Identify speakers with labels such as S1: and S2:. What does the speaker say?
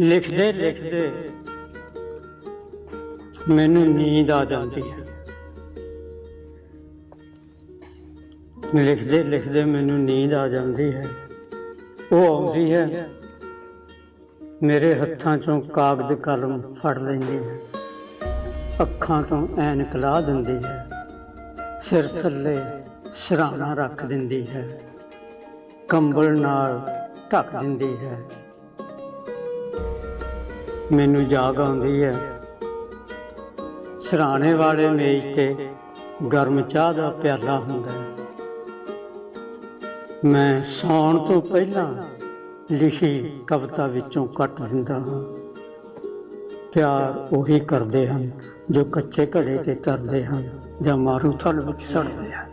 S1: ਲਿਖਦੇ ਲਿਖਦੇ। ਮੈਨੂੰ ਨੀਂਦ ਆ ਜਾਂਦੀ ਹੈ। ਲਿਖਦੇ ਲਿਖਦੇ ਮੈਨੂੰ ਨੀਂਦ ਆ ਜਾਂਦੀ ਹੈ। ਉਹ ਆਉਂਦੀ ਹੈ। ਮੇਰੇ ਹੱਥਾਂ ਚੋਂ ਕਾਗਜ਼ ਕਲਮ ਫੜ ਲੈਂਦੀ ਹੈ। ਅੱਖਾਂ ਤੋਂ ਐਨਕ ਲਾ ਦਿੰਦੀ ਹੈ। ਸਿਰ ਥੱਲੇ ਸਿਰਹਾਣਾ ਰੱਖ ਦਿੰਦੀ ਹੈ। ਕੰਬਲ ਨਾਲ ਢੱਕ ਦਿੰਦੀ ਹੈ। ਮੈਨੂੰ ਜਾਗ ਆਉਂਦੀ ਹੈ। ਸਰਾਣੇ ਵਾਲੇ ਮੇਜ਼ ਤੇ ਗਰਮ ਚਾਹ ਦਾ ਪਿਆਲਾ ਹੁੰਦਾ ਹੈ। ਮੈਂ ਸੌਣ ਤੋਂ ਪਹਿਲਾਂ ਲਿਖੀ ਕਵਿਤਾ ਵਿੱਚੋਂ ਕੱਟ ਦਿੰਦਾ ਹਾਂ। ਪਿਆਰ ਉਹੀ ਕਰਦੇ ਹਨ ਜੋ ਕੱਚੇ ਘੜੇ ਤੇ ਤਰਦੇ ਹਨ ਜਾਂ ਮਾਰੂ ਥਲ ਵਿੱਚ ਸੜਦੇ ਹਨ।